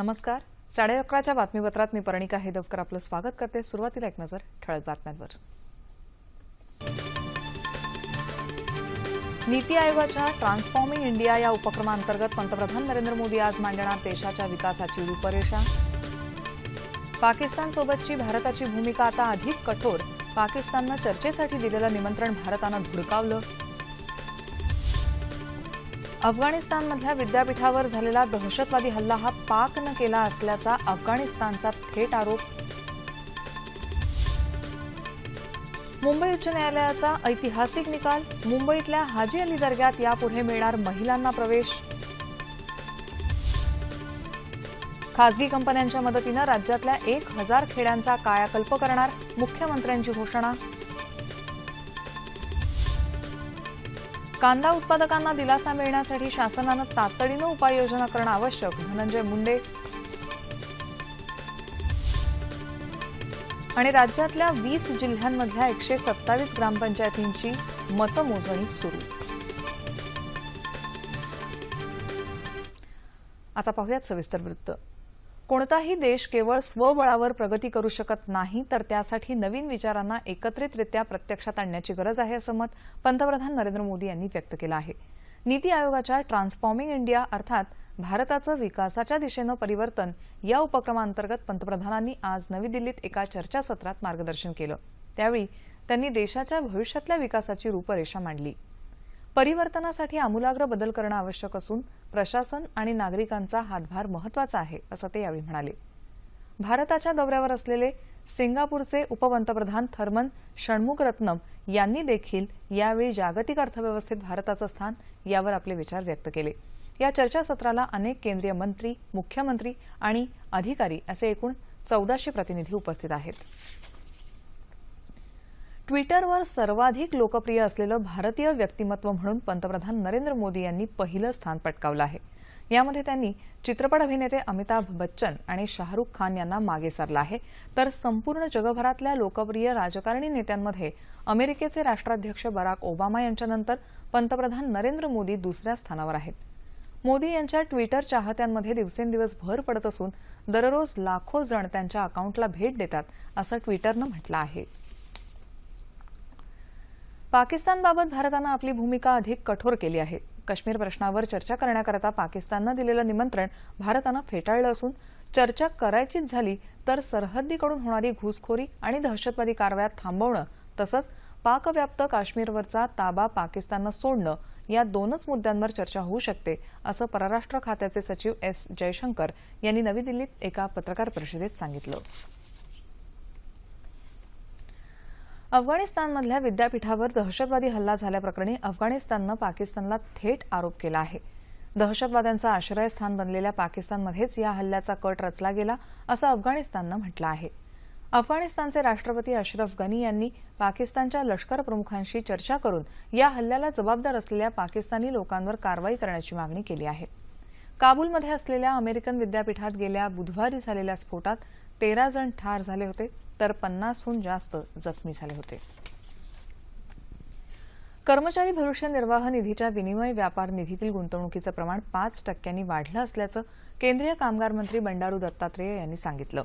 नमस्कार. साडे अकराच्या बातमीपत्रात मी परणिका हेदवकर आपलं स्वागत करते. सुरुवातीला एक नजर ठळक बातम्यांवर. नीती आयोगाच्या ट्रान्सफॉर्मिंग इंडिया या उपक्रमांतर्गत पंतप्रधान नरेंद्र मोदी आज मांडणार देशाच्या विकासाची रूपरेषा. पाकिस्तानसोबतची भारताची भूमिका आता अधिक कठोर. पाकिस्ताननं चर्चेसाठी दिलेलं निमंत्रण भारतानं धुडकावलं. अफगाणिस्तानमधल्या विद्यापीठावर झालेला दहशतवादी हल्ला हा पाकनं केला असल्याचा अफगाणिस्तानचा थेट आरोप. मुंबई उच्च न्यायालयाचा ऐतिहासिक निकाल मुंबईतल्या हाजी अली दर्ग्यात यापुढे मिळणार महिलांना प्रवेश. खासगी कंपन्यांच्या मदतीनं राज्यातल्या एक हजार खेड्यांचा कायाकल्प करणार मुख्यमंत्र्यांची घोषणा. कांदा उत्पादकांना दिलासा मिळण्यासाठी शासनानं तातडीनं उपाययोजना करणं आवश्यक. धनंजय मुंडे आणि राज्यातल्या वीस जिल्ह्यांमधल्या एकशे सत्तावीस ग्रामपंचायतींची मतमोजणी सुरू. आता पाहूयात सविस्तर वृत्त. कोणताही देश केवळ स्वबळावर प्रगती करू शकत नाही तर त्यासाठी नवीन विचारांना एकत्रितरित्या प्रत्यक्षात आणण्याची गरज आहे असं मत पंतप्रधान नरेंद्र मोदी यांनी व्यक्त केलं आहे. नीती आयोगाच्या ट्रान्सफॉर्मिंग इंडिया अर्थात भारताचं विकासाच्या दिशेनं परिवर्तन या उपक्रमांतर्गत पंतप्रधानांनी आज नवी दिल्लीत एका चर्चासत्रात मार्गदर्शन केलं. त्यावेळी त्यांनी देशाच्या भविष्यातल्या विकासाची रूपरेषा मांडली. परिवर्तनासाठी आमूलाग्र बदल करणं आवश्यक असून प्रशासन आणि नागरिकांचा हातभार महत्त्वाचा आहे असं ते यावेळी म्हणाले. भारताच्या दौऱ्यावर असलेले सिंगापूरचे उपपंतप्रधान थर्मन षण्मुगरत्नम यांनी देखील यावेळी जागतिक अर्थव्यवस्थेत भारताचं स्थान यावर आपले विचार व्यक्त केले. या चर्चासत्राला अनेक केंद्रीय मंत्री मुख्यमंत्री आणि अधिकारी असे एकूण चौदाशे प्रतिनिधी उपस्थित आहेत. ट्विटरवर सर्वाधिक लोकप्रिय असलेलं भारतीय व्यक्तिमत्व म्हणून पंतप्रधान नरेंद्र मोदी यांनी पहिलं स्थान पटकावलं आहे. यामध्ये त्यांनी चित्रपट अभिनेते अमिताभ बच्चन आणि शाहरुख खान यांना मागे सरला आहे. तर संपूर्ण जगभरातल्या लोकप्रिय राजकारणी नेत्यांमध्ये अमेरिकेचे राष्ट्राध्यक्ष बराक ओबामा यांच्यानंतर पंतप्रधान नरेंद्र मोदी दुसऱ्या स्थानावर आहेत. मोदी यांच्या ट्विटर चाहत्यांमध्ये दिवसेंदिवस भर पडत असून दररोज लाखो जण त्यांच्या अकाउंटला भेट देतात असं ट्विटरनं म्हटलं आहे. पाकिस्तानबाबत भारतानं आपली भूमिका अधिक कठोर केली आहे. काश्मीर प्रश्नावर चर्चा करण्याकरता पाकिस्ताननं दिलेलं निमंत्रण भारतानं फेटाळलं असून चर्चा करायचीच झाली तर सरहद्दीकडून होणारी घुसखोरी आणि दहशतवादी कारवाया थांबवणं तसंच पाकव्याप्त काश्मीरवरचा ताबा पाकिस्ताननं सोडणं या दोनच मुद्द्यांवर चर्चा होऊ शकते असं परराष्ट्र खात्याचे सचिव एस जयशंकर यांनी नवी दिल्लीत एका पत्रकार परिषदेत सांगितलं. अफगाणिस्तानमधल्या विद्यापीठावर दहशतवादी हल्ला झाल्याप्रकरणी अफगाणिस्ताननं पाकिस्तानला थेट आरोप केला आहे. दहशतवाद्यांचं आश्रयस्थान बनलेल्या पाकिस्तानमध्येच या हल्ल्याचा कट रचला गेला असं अफगाणिस्ताननं म्हटलं आहे. अफगाणिस्तानचे राष्ट्रपती अशरफ गनी यांनी पाकिस्तानच्या लष्कर प्रमुखांशी चर्चा करून या हल्ल्याला जबाबदार असलेल्या पाकिस्तानी लोकांवर कारवाई करण्याची मागणी केली आहे. काबूलमध्ये असलेल्या अमेरिकन विद्यापीठात गेल्या बुधवारी झालेल्या स्फोटात तेरा जण ठार झाले होते तर पन्नासहून जास्त जखमी झाले होते. कर्मचारी भविष्य निर्वाह निधीच्या विनिमय व्यापार निधीतील गुंतवणुकीचं प्रमाण पाच टक्क्यांनी वाढलं असल्याचं केंद्रीय कामगार मंत्री बंडारू दत्तात्रेय यांनी सांगितलं.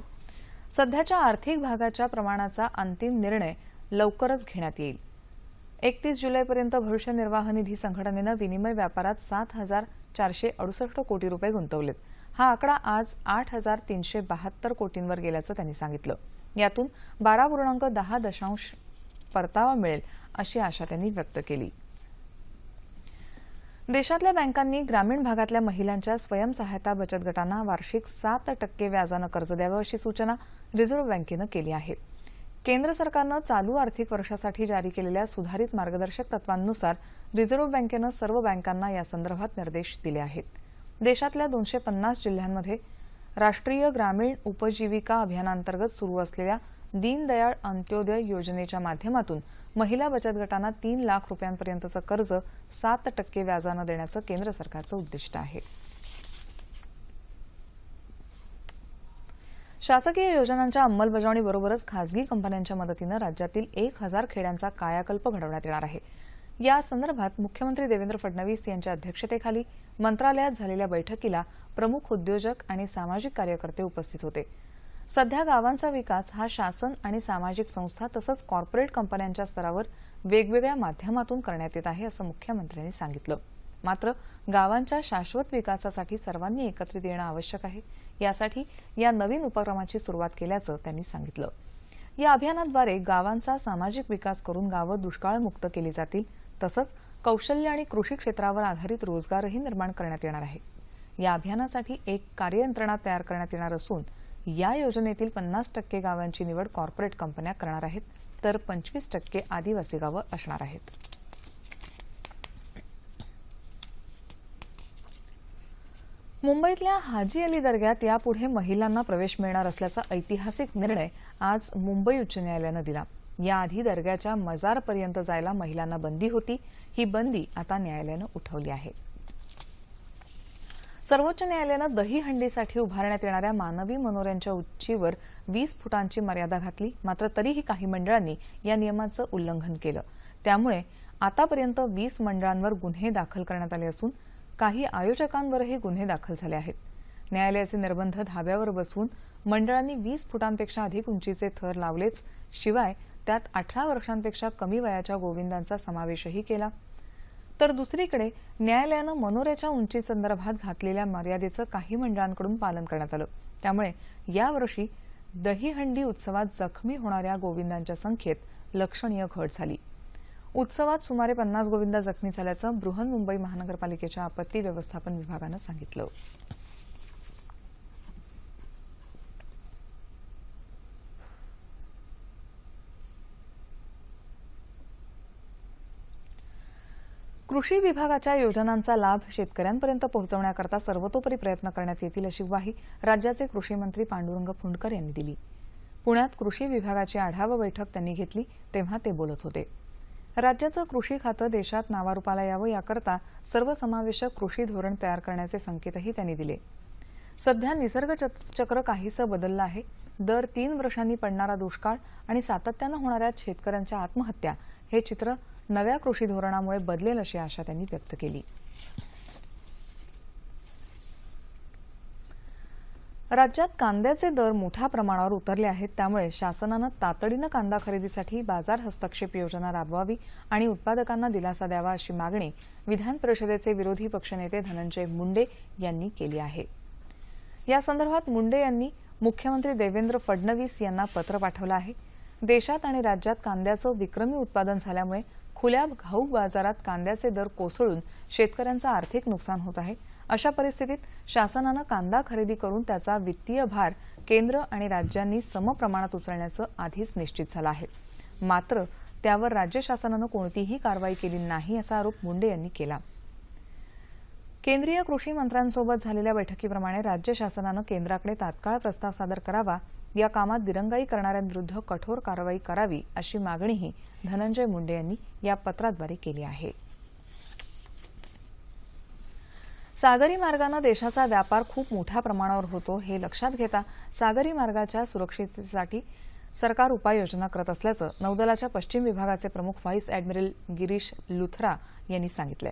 सध्याच्या आर्थिक भागाच्या प्रमाणाचा अंतिम निर्णय लवकरच घेण्यात येईल. एकतीस जुलैपर्यंत भविष्य निर्वाह निधी संघटनेनं विनिमय व्यापारात सात हजार चारशे अडुसष्ट कोटी रुपये गुंतवलेत. हा आकडा आज आठ हजार तीनशे बहात्तर कोटींवर गेल्याचं त्यांनी सांगितलं. यातून बारा पूर्णांक दहा दशांश परतावा मिळेल अशी आशा त्यांनी व्यक्त केली. देशातल्या बँकांनी ग्रामीण भागातल्या महिलांच्या स्वयंसहायता बचत गटांना वार्षिक सात टक्के व्याजानं कर्ज द्यावं अशी सूचना रिझर्व्ह बँकेनं केली आहे. केंद्र सरकारनं चालू आर्थिक वर्षासाठी जारी केलेल्या सुधारित मार्गदर्शक तत्वांनुसार रिझर्व्ह बँकेनं सर्व बँकांना यासंदर्भात निर्देश दिले आहेत. देशातल्या दोनशे पन्नास जिल्ह्यांमध्ये राष्ट्रीय ग्रामीण उपजीविका अभियानांतर्गत सुरू असलेल्या दीनदयाळ अंत्योदय योजनेच्या माध्यमातून महिला बचत गटांना तीन लाख रुपयांपर्यंतचं कर्ज सात टक्के व्याजानं देण्याचं केंद्र सरकारचं उद्दिष्ट आहे. शासकीय योजनांच्या अंमलबजावणीबरोबरच खासगी कंपन्यांच्या मदतीनं राज्यातील एक हजार खेड्यांचा कायाकल्प घडवण्यात येणार आहे. या संदर्भात मुख्यमंत्री देवेंद्र फडणवीस यांच्या अध्यक्षतेखाली मंत्रालयात झालेल्या बैठकीला प्रमुख उद्योजक आणि सामाजिक कार्यकर्ते उपस्थित होते. सध्या गावांचा विकास हा शासन आणि सामाजिक संस्था तसंच कॉर्पोरेट कंपन्यांच्या स्तरावर वेगवेगळ्या माध्यमातून करण्यात येत आहे असं मुख्यमंत्र्यांनी सांगितलं. मात्र गावांच्या शाश्वत विकासासाठी सर्वांनी एकत्रित येणं आवश्यक आहे. यासाठी या नवीन उपक्रमाची सुरुवात केल्याचं त्यांनी सांगितलं. या अभियानाद्वारे गावांचा सामाजिक विकास करून गावं दुष्काळमुक्त केली जातील तसंच कौशल्य आणि कृषी क्षेत्रावर आधारित रोजगारही निर्माण करण्यात येणार आहे. या अभियानासाठी एक कार्ययंत्रणा तयार करण्यात येणार असून या योजनेतील पन्नास टक्के गावांची निवड कॉर्पोरेट कंपन्या करणार आहेत तर पंचवीस टक्के आदिवासी गावं असणार आहेत. मुंबईतल्या हाजी अली दर्ग्यात यापुढे महिलांना प्रवेश मिळणार असल्याचा ऐतिहासिक निर्णय आज मुंबई उच्च न्यायालयानं दिला. याआधी दर्ग्याच्या मजारपर्यंत जायला महिलांना बंदी होती. ही बंदी आता न्यायालयानं उठवली आहे. सर्वोच्च न्यायालयानं दहीहंडीसाठी उभारण्यात येणाऱ्या मानवी मनोऱ्यांच्या उंचीवर वीस फुटांची मर्यादा घातली. मात्र तरीही काही मंडळांनी या नियमाचं उल्लंघन केलं. त्यामुळे आतापर्यंत वीस मंडळांवर गुन्हे दाखल करण्यात आले असून काही आयोजकांवरही गुन्हे दाखल झाले आहेत. न्यायालयाचे निर्बंध धाब्यावर बसून मंडळांनी वीस फुटांपेक्षा अधिक उंचीचे थर लावलेच शिवाय त्यात अठरा वर्षांपेक्षा कमी वयाच्या गोविंदांचा समावेशही केला. तर दुसरीकडे न्यायालयानं मनोऱ्याच्या उंचीसंदर्भात घातलेल्या मर्यादेचं काही मंडळांकडून पालन करण्यात आलं. त्यामुळे यावर्षी दहीहंडी उत्सवात जखमी होणाऱ्या गोविंदांच्या संख्येत लक्षणीय घट झाली. उत्सवात सुमारे पन्नास गोविंदा जखमी झाल्याचं बृहन्मुंबई महानगरपालिकेच्या आपत्ती व्यवस्थापन विभागानं सांगितलं. कृषी विभागाच्या योजनांचा लाभ शेतकऱ्यांपर्यंत पोहोचवण्याकरता सर्वतोपरी प्रयत्न करण्यात येतील अशी ग्वाही राज्याचे कृषी मंत्री पांडुरंग फुंडकर यांनी दिली. पुण्यात कृषी विभागाची आढावा बैठक त्यांनी घेतली तेव्हा ते बोलत होते. राज्याचं कृषी खातं देशात नावारूपाला यावं याकरता सर्वसमावेशक कृषी धोरण तयार करण्याचे संकेतही त्यांनी दिले. सध्या निसर्ग चक्र काहीसं बदललं आहे. दर तीन वर्षांनी पडणारा दुष्काळ आणि सातत्यानं होणाऱ्या शेतकऱ्यांच्या आत्महत्या हे चित्र नव्या कृषी धोरणामुळे बदलेल अशी आशा त्यांनी व्यक्त केली. राज्यात कांद्याचे दर मोठ्या प्रमाणावर उतरले आहेत. त्यामुळे शासनानं तातडीनं कांदा खरेदीसाठी बाजार हस्तक्षेप योजना राबवावी आणि उत्पादकांना दिलासा द्यावा अशी मागणी विधान परिषदेचे विरोधी पक्षनेते धनंजय मुंडे यांनी केली आहे. या संदर्भात मुंडे यांनी मुख्यमंत्री देवेंद्र फडणवीस यांना पत्र पाठवलं आहे. देशात आणि राज्यात कांद्याचं विक्रमी उत्पादन झाल्यामुळे खुल्या घाऊक बाजारात कांद्याचे दर कोसळून शेतकऱ्यांचं आर्थिक नुकसान होत आहे. अशा परिस्थितीत शासनानं कांदा खरेदी करून त्याचा वित्तीय भार केंद्र आणि राज्यांनी समप्रमाणात उचलण्याचं आधीच निश्चित झालं आहे. मात्र त्यावर राज्य शासनानं कोणतीही कारवाई केली नाही असा आरोप मुंडे यांनी केला. केंद्रीय कृषी मंत्र्यांसोबत झालेल्या बैठकीप्रमाणे राज्य शासनानं केंद्राकडे तात्काळ प्रस्ताव सादर करावा या कामात दिरंगाई करणाऱ्यांविरुद्ध कठोर कारवाई करावी अशी मागणीही धनंजय मुंडे यांनी या पत्राद्वारे केली आहे. सागरी मार्गानं देशाचा व्यापार खूप मोठ्या प्रमाणावर होतो हे लक्षात घेता सागरी मार्गाच्या सुरक्षिततेसाठी सरकार उपाययोजना करत असल्याचं नौदलाच्या पश्चिम विभागाचे प्रमुख व्हाईस अॅडमिरल गिरीश लुथरा यांनी सांगितलंय.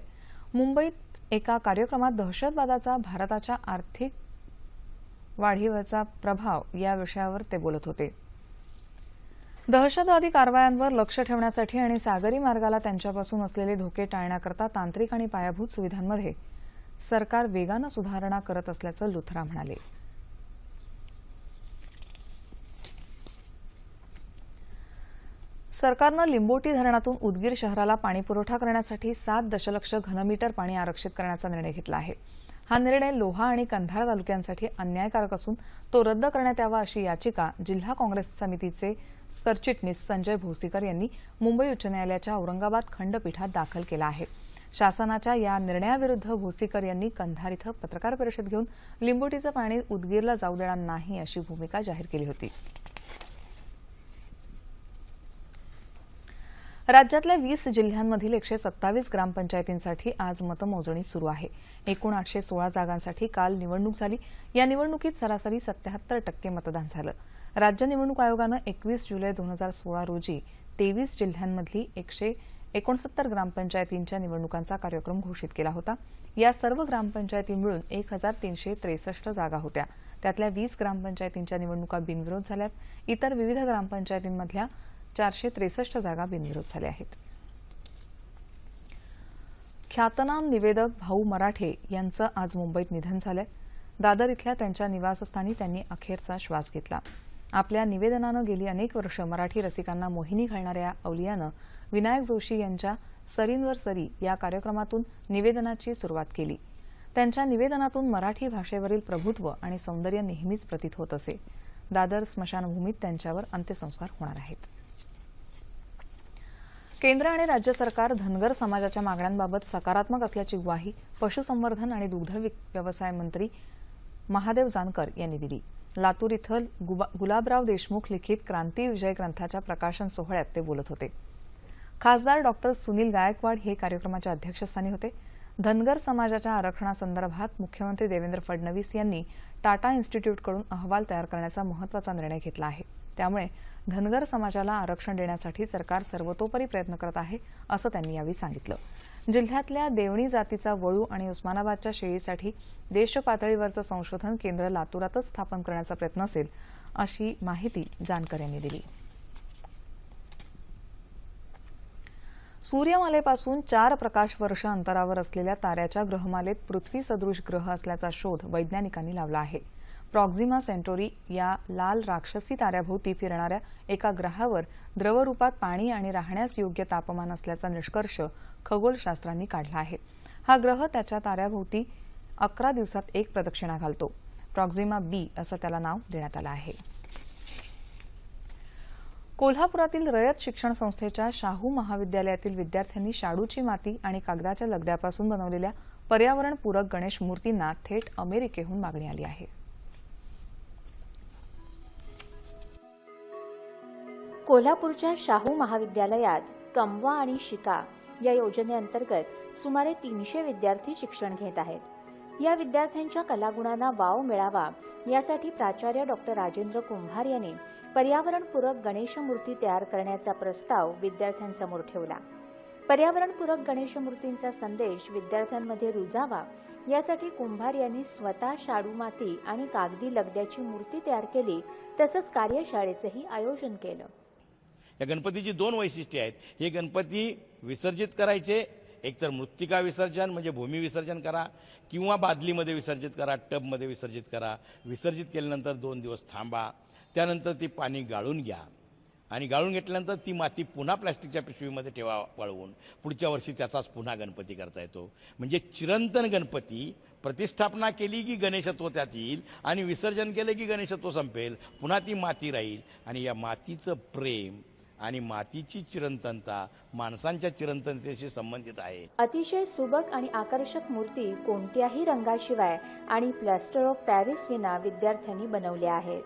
मुंबईत एका कार्यक्रमात दहशतवादाचा भारताच्या आर्थिक वाढीवरचा प्रभाव या विषयावर ते बोलत होते. दहशतवादी कारवायांवर लक्ष ठेवण्यासाठी आणि सागरी मार्गाला त्यांच्यापासून असलेले धोके टाळण्याकरता तांत्रिक आणि पायाभूत सुविधांमध्ये सरकार वेगानं सुधारणा करत असल्याचं लुथरा म्हणाले. सरकारनं लिंबोटी धरणातून उदगीर शहराला पाणीपुरवठा करण्यासाठी सात दशलक्ष घनमीटर पाणी आरक्षित करण्याचा निर्णय घेतला आहे. हा निर्णय लोहा आणि कंधार तालुक्यांसाठी अन्यायकारक असून तो रद्द करण्यात यावा अशी याचिका जिल्हा काँग्रेस समितीचे सरचिटणीस संजय भोसीकर यांनी मुंबई उच्च न्यायालयाच्या औरंगाबाद खंडपीठात दाखल केला आहे. शासनाच्या या निर्णयाविरुद्ध भोसीकर यांनी कंधार इथं पत्रकार परिषद घेऊन लिंबोटीचं पाणी उदगीरला जाऊ देणार नाही अशी भूमिका जाहीर केली होती. राज्यातल्या वीस जिल्ह्यांमधील एकशे सत्तावीस ग्रामपंचायतींसाठी आज मतमोजणी सुरू आहे. एकूण आठशे सोळा जागांसाठी काल निवडणूक झाली. या निवडणुकीत सरासरी सत्याहत्तर टक्के मतदान झालं. राज्य निवडणूक आयोगानं एकवीस जुलै दोन हजार सोळा रोजी तेवीस जिल्ह्यांमधली एकशे एकोणसत्तर ग्रामपंचायतींच्या निवडणुकांचा कार्यक्रम घोषित केला होता. या सर्व ग्रामपंचायती मिळून एक हजार तीनशे त्रेसष्ट जागा होत्या. त्यातल्या वीस ग्रामपंचायतींच्या निवडणुका बिनविरोध झाल्यात. इतर विविध ग्रामपंचायतींमधल्या चारशे त्रेसष्ट जागा बिनविरोध झाल्या आहेत. ख्यातनाम निवेदक भाऊ मराठे यांचं आज मुंबईत निधन झालंय. दादर इथल्या त्यांच्या निवासस्थानी त्यांनी अखेरचा श्वास घेतला. आपल्या निवेदनानं गेली अनेक वर्ष मराठी रसिकांना मोहिनी घालणाऱ्या अवलियानं विनायक जोशी यांच्या सरींवर सरी या कार्यक्रमातून निवेदनाची सुरुवात केली. त्यांच्या निवेदनातून मराठी भाषेवरील प्रभुत्व आणि सौंदर्य नेहमीच प्रतीत होत असे. दादर स्मशानभूमीत त्यांच्यावर अंत्यसंस्कार होणार आहेत. केंद्र आणि राज्य सरकार धनगर समाजाच्या मागण्यांबाबत सकारात्मक असल्याची ग्वाही पशुसंवर्धन आणि दुग्ध व्यवसाय मंत्री महादेव जानकर यांनी दिली. लातूर इथं गुबा- गुलाबराव देशमुख लिखित क्रांती विजय ग्रंथाच्या प्रकाशन सोहळ्यात ते बोलत होते. खासदार डॉक्टर सुनील गायकवाड हे कार्यक्रमाच्या अध्यक्षस्थानी होते. धनगर समाजाच्या आरक्षणासंदर्भात मुख्यमंत्री देवेंद्र फडणवीस यांनी टाटा इन्स्टिट्यूटकडून अहवाल तयार करण्याचा महत्त्वाचा निर्णय घेतला आहे. त्यामुळे धनगर समाजाला आरक्षण देण्यासाठी सरकार सर्वतोपरी प्रयत्न करत आहे असं त्यांनी यावेळी सांगितलं. जिल्ह्यातल्या देवणी जातीचा वळू आणि उस्मानाबादच्या शेळीसाठी देशपातळीवरचं संशोधन केंद्र लातूरातच स्थापन करण्याचा प्रयत्न असेल अशी माहिती जानकर यांनी दिली. सूर्यमालेपासून चार प्रकाश वर्ष अंतरावर असलेल्या ताऱ्याच्या ग्रहमालेत पृथ्वी सदृश ग्रह असल्याचा शोध वैज्ञानिकांनी लावला आहे. प्रॉक्झिमा सेंटोरी या लाल राक्षसी ताऱ्याभोवती फिरणाऱ्या एका ग्रहावर द्रवरूपात पाणी आणि राहण्यास योग्य तापमान असल्याचा निष्कर्ष खगोलशास्त्रांनी काढला आहे. हा ग्रह त्याच्या ताऱ्याभोवती अकरा दिवसात एक प्रदक्षिणा घालतो. प्रॉक्झिमा बी असं त्याला नाव देण्यात आलं आहे. कोल्हापुरातील रयत शिक्षण संस्थेच्या शाहू महाविद्यालयातील विद्यार्थ्यांनी शाडूची माती आणि कागदाच्या लगद्यापासून बनवलेल्या पर्यावरणपूरक गणेश मूर्तींना थेट अमेरिकेहून मागणी आली आहे. कोल्हापूरच्या शाहू महाविद्यालयात कमवा आणि शिका या योजनेअंतर्गत सुमारे तीनशे विद्यार्थी शिक्षण घेत आहेत. या विद्यार्थ्यांच्या कलागुणांना वाव मिळावा यासाठी प्राचार्य डॉक्टर राजेंद्र कुंभार यांनी पर्यावरणपूरक गणेश मूर्ती तयार करण्याचा प्रस्ताव विद्यार्थ्यांसमोर ठेवला. पर्यावरणपूरक गणेश मूर्तींचा संदेश विद्यार्थ्यांमध्ये रुजावा यासाठी कुंभार यांनी स्वतः शाडू माती आणि कागदी लगद्याची मूर्ती तयार केली तसंच कार्यशाळेचंही आयोजन केलं. या गणपतीची दोन वैशिष्ट्ये आहेत. हे गणपती विसर्जित करायचे एकतर मृत्तिका विसर्जन म्हणजे भूमी विसर्जन करा किंवा बादलीमध्ये विसर्जित करा टबमध्ये विसर्जित करा. विसर्जित केल्यानंतर दोन दिवस थांबा. त्यानंतर ती पाणी गाळून घ्या. आणि गाळून घेतल्यानंतर ती माती पुन्हा प्लॅस्टिकच्या पिशवीमध्ये ठेवा वाळवून. पुढच्या वर्षी त्याचाच पुन्हा गणपती करता येतो. म्हणजे चिरंतन गणपती प्रतिष्ठापना केली की गणेशत्व त्यात येईल आणि विसर्जन केलं की गणेशत्व संपेल. पुन्हा ती माती राहील. आणि या मातीचं प्रेम आणि मातीची चिरंतनता माणसांच्या चिरंतनतेशी संबंधित आहे. अतिशय सुबक आणि आकर्षक मूर्ती कोणत्याही रंगाशिवाय आणि प्लॅस्टर ऑफ पॅरिस विना विद्यार्थ्यांनी बनवल्या आहेत.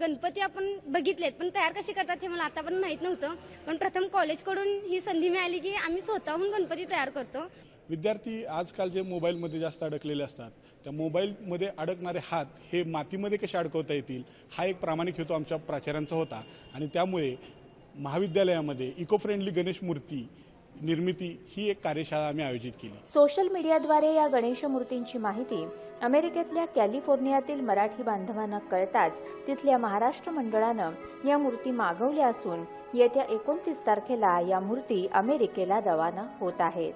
गणपती आपण बघितलेत पण तयार कसे करतात हे मला आता पण माहीत नव्हतं. पण प्रथम कॉलेजकडून ही संधी मिळाली की आम्ही स्वतःहून गणपती तयार करतो. विद्यार्थी आजकाल जे मोबाईलमध्ये जास्त अडकलेले असतात त्या मोबाईलमध्ये अडकणारे हात हे मातीमध्ये कसे अडकवता येतील हा एक प्रामाणिक हेतू आमच्या प्राचार्यांचा होता. आणि त्यामुळे महाविद्यालयामध्ये इको फ्रेंडली गणेश मूर्ती निर्मिती ही एक कार्यशाळा आम्ही आयोजित केली. सोशल मीडियाद्वारे या गणेश मूर्तींची माहिती अमेरिकेतल्या कॅलिफोर्नियातील मराठी बांधवांना कळताच तिथल्या महाराष्ट्र मंडळानं या मूर्ती मागवल्या असून येत्या एकोणतीस तारखेला या मूर्ती अमेरिकेला रवाना होत आहेत.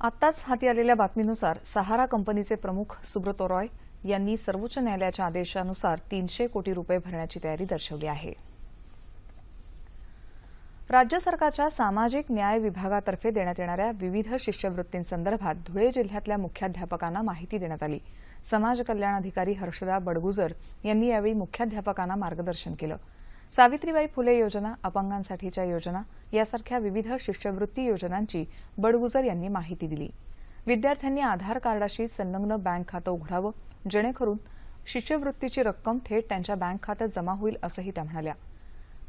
आत्ताच हाती आलेल्या बातमीनुसार सहारा कंपनीचे प्रमुख सुब्रतो रॉय यांनी सर्वोच्च न्यायालयाच्या आदेशानुसार तीनशे कोटी रुपये भरण्याची तयारी दर्शवली आहे. राज्य सरकारच्या सामाजिक न्याय विभागातर्फे देण्यात येणाऱ्या विविध शिष्यवृत्तींसंदर्भात धुळे जिल्ह्यातल्या मुख्याध्यापकांना माहिती देण्यात आली. समाज कल्याण अधिकारी हर्षदा बडगुजर यांनी यावेळी मुख्याध्यापकांना मार्गदर्शन केलं. सावित्रीबाई फुले योजना अपंगांसाठीच्या योजना यासारख्या विविध शिष्यवृत्ती योजनांची बडगुजर यांनी माहिती दिली. विद्यार्थ्यांनी आधार कार्डाशी संलग्न बँक खातं उघडावं जेणेकरून शिष्यवृत्तीची रक्कम थेट त्यांच्या बँक खात्यात जमा होईल असंही त्या म्हणाल्या.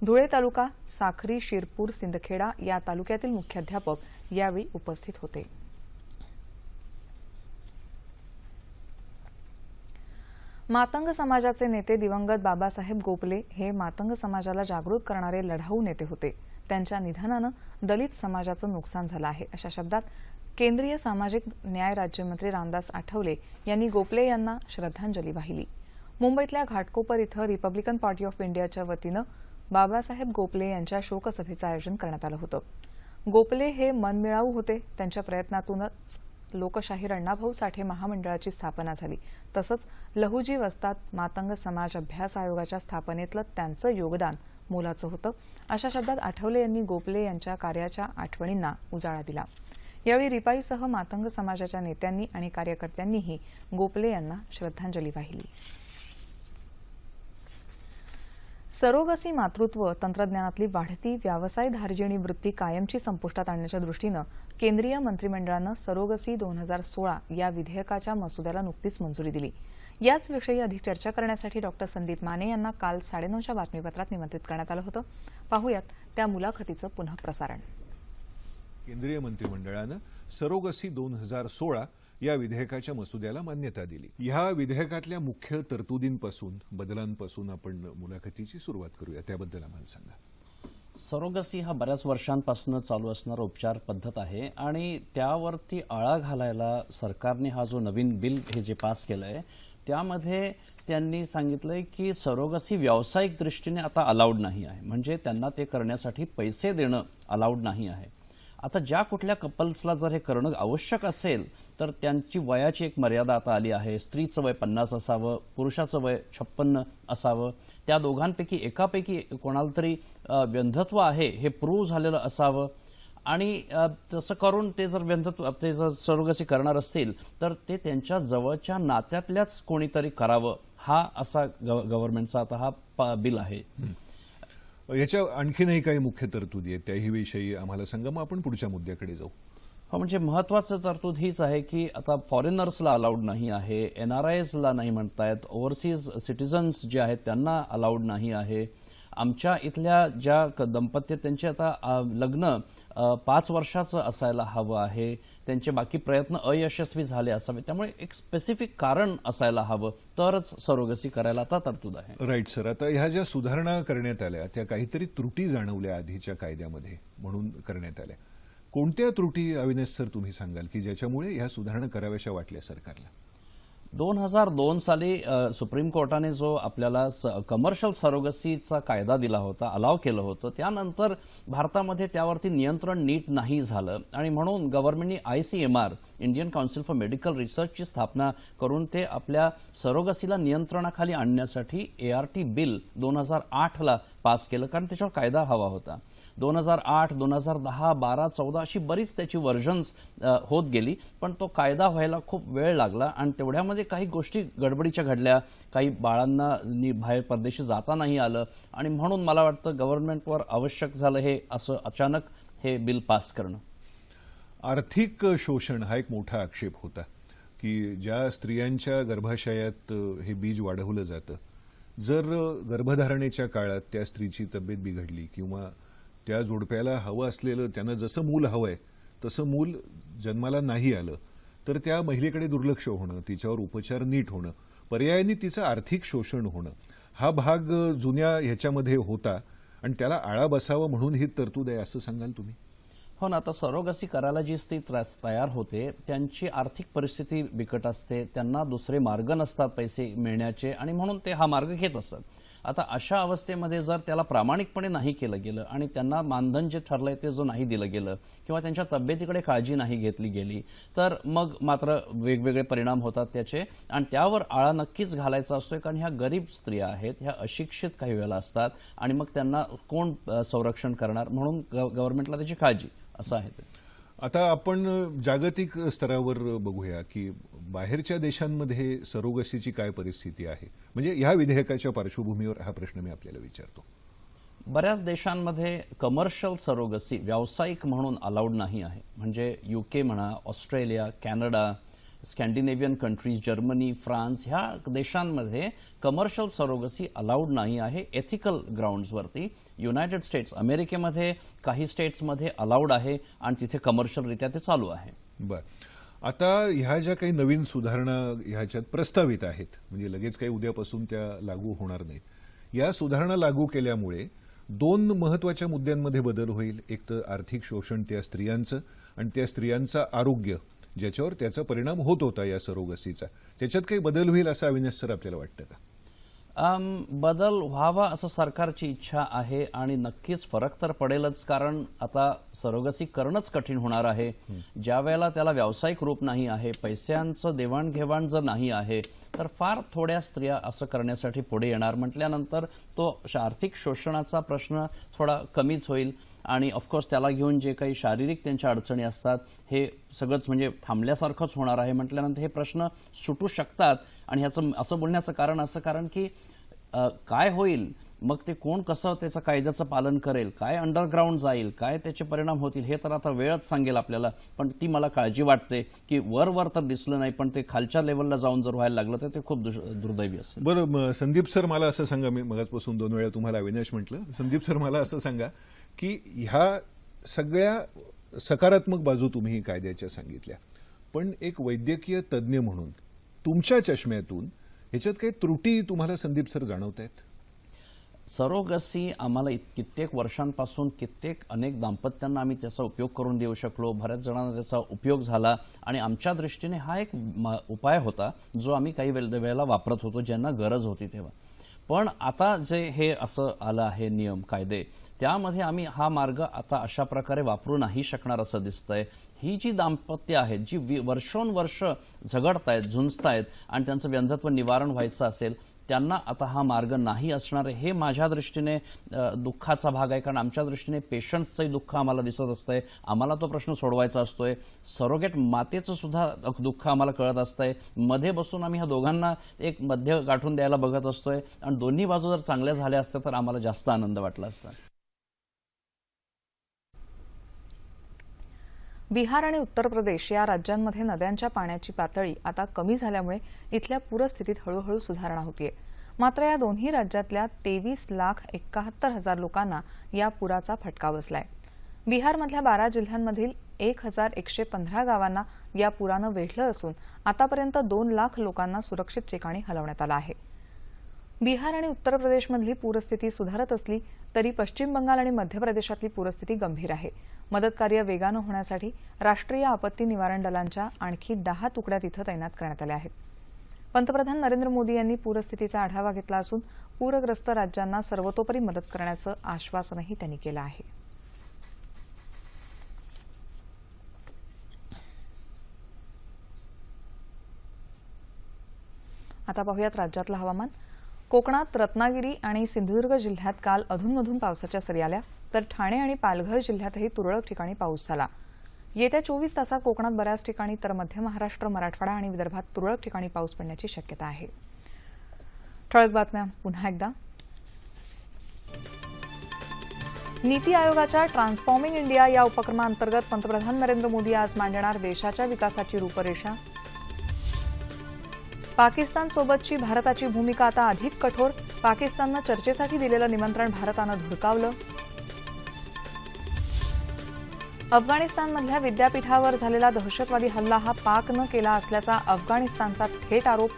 धुळे तालुका साखरी शिरपूर सिंदखेडा या तालुक्यातील मुख्याध्यापक यावेळी उपस्थित होते. मातंग समाजाचे नेते दिवंगत बाबासाहेब गोपले हे मातंग समाजाला जागृत करणारे लढाऊ नेते होते. त्यांच्या निधनानं दलित समाजाचं नुकसान झालं आहे अशा शब्दात केंद्रीय सामाजिक न्याय राज्यमंत्री रामदास आठवले यांनी गोपले यांना श्रद्धांजली वाहिली. मुंबईतल्या घाटकोपर इथं रिपब्लिकन पार्टी ऑफ इंडियाच्या वतीनं बाबासाहेब गोपले यांच्या शोकसभेचं आयोजन करण्यात आलं होतं. गोपले हे मनमिळाऊ होते त्यांच्या प्रयत्नातूनच लोकशाहीर अण्णाभाऊ साठे महामंडळाची स्थापना झाली. तसंच लहुजी वस्तात मातंग समाज अभ्यास आयोगाच्या स्थापनेतलं त्यांचं योगदान मोलाचं होतं. अशा शब्दात आठवले यांनी गोपले यांच्या कार्याच्या आठवणींना उजाळा दिला. यावेळी रिपाईसह मातंग समाजाच्या नेत्यांनी आणि कार्यकर्त्यांनीही गोपले यांना श्रद्धांजली वाहिली. सरोगसी मातृत्व तंत्रज्ञानातली वाढती व्यावसाय धार्जिणी वृत्ती कायमची संपुष्टात आणण्याच्या दृष्टीनं केंद्रीय मंत्रिमंडळानं सरोगसी दोन हजार सोळा या विधेयकाच्या मसुद्याला नुकतीच मंजुरी दिली. याच विषयी अधिक चर्चा करण्यासाठी डॉक्टर संदीप माने यांना काल साडेनऊच्या बातमीपत्रात निमंत्रित करण्यात आलं होतं. पाहुयात त्या मुलाखतीचं पुनः प्रसारण. केंद्रीय मंत्रिमंडळानं सरोगसी दोन हजार सोळा या विधेयकाच्या मसुद्याला मान्यता दिली. ह्या विधेयकातल्या मुख्य तरतुदींपासून बदलांपासून आपण मुलाखतीची सुरुवात करूया. त्याबद्दल आम्हाला सांगा. सरोगसी हा बऱ्याच वर्षांपासून चालू असणारा उपचार पद्धत आहे आणि त्यावरती आळा घालायला सरकारने हा जो नवीन बिल हे जे पास केलंय त्यामध्ये त्यांनी सांगितलंय की सरोगसी व्यावसायिक दृष्टीने आता अलाउड नाही आहे. म्हणजे त्यांना ते करण्यासाठी पैसे देणं अलाउड नाही आहे. आता ज्या कुठल्या कपल्सला जर हे करणं आवश्यक असेल तर त्यांची वयाची एक मर्यादा आता आली आहे. स्त्रीचं वय पन्नास असावं पुरुषाचं वय छप्पन्न असावं. त्या दोघांपैकी एकापैकी कोणाला तरी व्यंधत्व आहे हे प्रूव्ह झालेलं असावं. आणि तसं करून ते जर व्यंधत्व ते जर सरोगसी करणार असतील तर ते त्यांच्या जवळच्या नात्यातल्याच कोणीतरी करावं हा असा गव- गव्हर्नमेंटचा आता हा प- बिल आहे. याच्या आणखीनही काही मुख्य तरतुदी आहेत त्याही विषयी आम्हाला सांगा मग आपण पुढच्या मुद्द्याकडे जाऊ. हो म्हणजे महत्वाचं तरतूद हीच आहे की आता फॉरेनर्सला अलाउड नाही आहे एनआरआयजला नाही म्हणतायत ओव्हरसीज सिटीजन्स जे आहेत त्यांना अलाउड नाही आहे. आमच्या इथल्या ज्या क- त्यांचे आता लग्न पाच वर्षाचं असायला हवं आहे. त्यांचे बाकी प्रयत्न अयशस्वी झाले असावे त्यामुळे एक स्पेसिफिक कारण असायला हवं. तरच सरोगसी करायला आता तरतूद आहे. राईट सर आता ह्या ज्या सुधारणा करण्यात आल्या त्या काहीतरी त्रुटी जाणवल्या आधीच्या कायद्यामध्ये म्हणून करण्यात आल्या. कोणत्या त्रुटी अविनाश सर तुम्ही सांगाल की ज्याच्यामुळे ह्या सुधारणा कराव्याशा वाटल्या सरकारला? दोन हजार दोन साली सुप्रीम कोर्टाने जो आपल्याला कमर्शियल सरोगसीचा कायदा दिला होता अलाव केलं होतं त्यानंतर भारतामध्ये त्यावरती नियंत्रण नीट नाही झालं. आणि म्हणून गव्हर्नमेंटनी ICMR Indian council for medical रिसर्चची स्थापना करून ते आपल्या सरोगसीला नियंत्रणाखाली आणण्यासाठी एआरटी बिल दोन हजार आठला पास केलं कारण त्याच्यावर कायदा हवा होता. दोन हजार आठ दोन हजार दहा बारा चौदा अशी बरीच त्याची व्हर्जन्स होत गेली. पण तो कायदा व्हायला खूप वेळ लागला आणि तेवढ्यामध्ये काही गोष्टी गडबडीच्या घडल्या. काही बाळांना बाहेर परदेशी जाता नाही आलं आणि म्हणून मला वाटतं गव्हर्नमेंटवर आवश्यक झालं हे असं अचानक हे बिल पास करणं. आर्थिक शोषण हा एक मोठा आक्षेप होता की ज्या स्त्रियांच्या गर्भाशयात हे बीज वाढवलं जातं जर गर्भधारणेच्या काळात त्या स्त्रीची तब्येत बिघडली किंवा त्या जोडप्याला हवं असलेलं त्यानं जसं मूल हवंय तसं मूल जन्माला नाही आलं तर त्या महिलेकडे दुर्लक्ष होणं तिच्यावर उपचार नीट होणं पर्यायाने तिचं आर्थिक शोषण होणं हा भाग जुन्या ह्याच्यामध्ये होता आणि त्याला आळा बसावा म्हणून ही तरतूद आहे असं सांगाल तुम्ही? हो ना आता सरोगसी करायला जी स्त्री तयार होते त्यांची आर्थिक परिस्थिती बिकट असते त्यांना दुसरे मार्ग नसतात पैसे मिळण्याचे आणि म्हणून ते हा मार्ग घेत असतात आता अशा अवस्थेमध्ये जर त्याला प्रामाणिकपणे नाही केलं गेलं आणि त्यांना मानधन जे ठरलंय ते जो नाही दिलं गेलं किंवा त्यांच्या तब्येतीकडे काळजी नाही घेतली गेली तर मग मात्र वेगवेगळे परिणाम होतात त्याचे. आणि त्यावर आळा नक्कीच घालायचा असतोय कारण ह्या गरीब स्त्रिया आहेत ह्या अशिक्षित काही वेळेला असतात आणि मग त्यांना कोण संरक्षण करणार म्हणून गव्हर्नमेंटला त्याची काळजी असं आहे आता आपण जागतिक स्तरावर बघूया की बाहेरच्या देशांमध्ये सरोगसीची काय परिस्थिती आहे? म्हणजे ह्या विधेयकाच्या पार्श्वभूमीवर हा प्रश्न मी आपल्याला विचारतो. बऱ्याच देशांमध्ये कमर्शियल सरोगसी व्यावसायिक म्हणून अलाउड नाही आहे. म्हणजे युके म्हणा Australia Canada Scandinavian countries Germany France ह्या देशांमध्ये कमर्शियल सरोगसी अलाउड नाही आहे. एथिकल ग्राउंड्सवरती युनायटेड स्टेट्स अमेरिकेमध्ये काही स्टेट्समध्ये अलाउड आहे आणि तिथे कमर्शियलरित्या ते चालू आहे. बर. आता ह्या ज्या काही नवीन सुधारणा ह्याच्यात प्रस्तावित आहेत म्हणजे लगेच काही उद्यापासून त्या लागू होणार नाहीत या सुधारणा लागू केल्यामुळे दोन महत्त्वाच्या मुद्द्यांमध्ये बदल होईल. एक तर आर्थिक शोषण त्या स्त्रियांचं आणि त्या स्त्रियांचं आरोग्य ज्याच्यावर त्याचा परिणाम होत होता या सरोगसीचा. त्याच्यात काही बदल होईल असं अविनाश सर आपल्याला वाटतं का? बदल व्हावा असं सरकारची इच्छा आहे आणि नक्कीच फरक तर पडेलच कारण आता सरोगसी करणंच कठीण होणार आहे. ज्या वेळेला त्याला व्यावसायिक रूप नाही आहे पैशांचं देवाणघेवाण जर नाही आहे तर फार थोड्या स्त्रिया असं करण्यासाठी पुढे येणार. म्हटल्यानंतर तो श- आर्थिक शोषणाचा प्रश्न थोडा कमीच होईल. आणि ऑफकोर्स त्याला घेऊन जे काही शारीरिक त्यांच्या अडचणी असतात हे सगळंच म्हणजे थांबल्यासारखंच होणार आहे म्हटल्यानंतर हे प्रश्न सुटू शकतात. आणि ह्याचं असं बोलण्याचं कारण असं कारण की काय होईल? मग ते कोण कसं त्याचं कायद्याचं पालन करेल? काय अंडरग्राऊंड जाईल? काय त्याचे परिणाम होतील? हे तर आता वेळच सांगेल आपल्याला. पण ती मला काळजी वाटते की वर वर तर दिसलं नाही पण ते खालच्या लेवलला जाऊन जर व्हायला लागलं तर ते खूप दुर्दैवी असेल. बरं संदीप सर मला असं सांगा. मी मगाचपासून दोन वेळा तुम्हाला अविनाश म्हटलं. संदीप सर मला असं सांगा की ह्या सगळ्या सकारात्मक बाजू तुम्ही कायद्याच्या सांगितल्या. पण एक वैद्यकीय तज्ज्ञ म्हणून तुमच्या चष्म्यातून ह्याच्यात काही त्रुटी तुम्हाला संदीप सर जाणवत आहेत सरोगसी आम्हाला कित्येक वर्षांपासून कित्येक अनेक दाम्पत्यांना आम्ही त्याचा उपयोग करून देऊ शकलो. बऱ्याच जणांना त्याचा उपयोग झाला. आणि आमच्या दृष्टीने हा एक उपाय होता जो आम्ही काही वेळ- वेळेला वापरत होतो ज्यांना गरज होती तेव्हा. पण आता जे हे असं आलं आहे नियम कायदे त्यामध्ये आम्ही हा मार्ग आता अशा प्रकारे वापरू नाही शकणार असं दिसतंय. ही जी दाम्पत्य आहेत जी वि- वर्षोनवर्ष झगडतायत झुंजतायत आणि त्यांचं व्यंधत्व निवारण व्हायचं असेल त्यांना आता हा मार्ग नाही असणार हे माझ्या दृष्टीने दुःखाचा भाग आहे. कारण आमच्या दृष्टीने पेशंट्सचंही दुःख आम्हाला दिसत असतंय. आम्हाला तो प्रश्न सोडवायचा असतोय. सरोगेट मातेचं सुद्धा दुःख आम्हाला कळत असतंय. मध्ये बसून आम्ही ह्या दोघांना एक मध्य गाठून द्यायला बघत असतोय. आणि दोन्ही बाजू जर चांगल्या झाल्या असत्या तर आम्हाला जास्त आनंद वाटला असता. बिहार आणि उत्तर प्रदेश या राज्यांमध्ये नद्यांच्या पाण्याची पातळी आता कमी झाल्यामुळे इथल्या पूरस्थितीत हळूहळू सुधारणा होतीये. मात्र या दोन्ही राज्यातल्या तेवीस लाख एकाहत्तर हजार लोकांना या पुराचा फटका बसलाय. बिहारमधल्या बारा जिल्ह्यांमधील एक हजार एकशे पंधरा गावांना या पुरानं वेढलं असून आतापर्यंत दोन लाख लोकांना सुरक्षित ठिकाणी हलवण्यात आलं आहे. बिहार आणि उत्तर प्रदेशमधली पूरस्थिती सुधारत असली तरी पश्चिम बंगाल आणि मध्य प्रदेशातली पूरस्थिती गंभीर आहे. मदतकार्य वेगानं होण्यासाठी राष्ट्रीय आपत्ती निवारण दलांच्या आणखी दहा तुकड्या तिथं तैनात करण्यात आल्या आहेत. पंतप्रधान नरेंद्र मोदी यांनी पूरस्थितीचा आढावा घेतला असून पूरग्रस्त राज्यांना सर्वतोपरी मदत करण्याचं आश्वासनही त्यांनी केलं आहे. आता पाहूयात राज्यातलं हवामान. कोकणात रत्नागिरी आणि सिंधुदुर्ग जिल्ह्यात काल अधूनमधून पावसाच्या सरी आल्या. तर ठाणे आणि पालघर जिल्ह्यातही तुरळक ठिकाणी पाऊस झाला. येत्या चोवीस तासात कोकणात बऱ्याच ठिकाणी तर मध्य महाराष्ट्र मराठवाडा आणि विदर्भात तुरळक ठिकाणी पाऊस पडण्याची शक्यता आहे. ठळक बातम्या. पुन्हा एकदा. नीती आयोगाच्या ट्रान्सफॉर्मिंग इंडिया या उपक्रमाअंतर्गत पंतप्रधान नरेंद्र मोदी आज मांडणार देशाच्या विकासाची रूपरेषा. पाकिस्तानसोबतची भारताची भूमिका आता अधिक कठोर. पाकिस्ताननं चर्चेसाठी दिलेलं निमंत्रण भारतानं धुडकावलं. अफगाणिस्तानमधल्या विद्यापीठावर झालेला दहशतवादी हल्ला हा पाकनं केला असल्याचा अफगाणिस्तानचा थेट आरोप.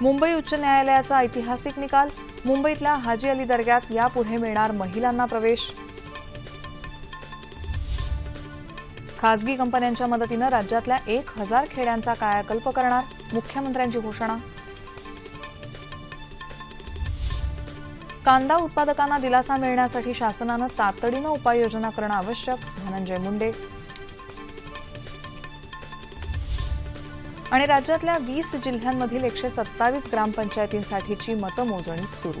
मुंबई उच्च न्यायालयाचा ऐतिहासिक निकाल. मुंबईतल्या हाजी अली दर्ग्यात यापुढे मिळणार महिलांना प्रवेश. खासगी कंपन्यांच्या मदतीनं राज्यातल्या एक हजार खेड्यांचा कायाकल्प करणार मुख्यमंत्र्यांची घोषणा. कांदा उत्पादकांना दिलासा मिळण्यासाठी शासनानं तातडीनं उपाययोजना करणं आवश्यक धनंजय मुंडे. आणि राज्यातल्या वीस जिल्ह्यांमधील एकशे सत्तावीस ग्रामपंचायतींसाठीची मतमोजणी सुरू.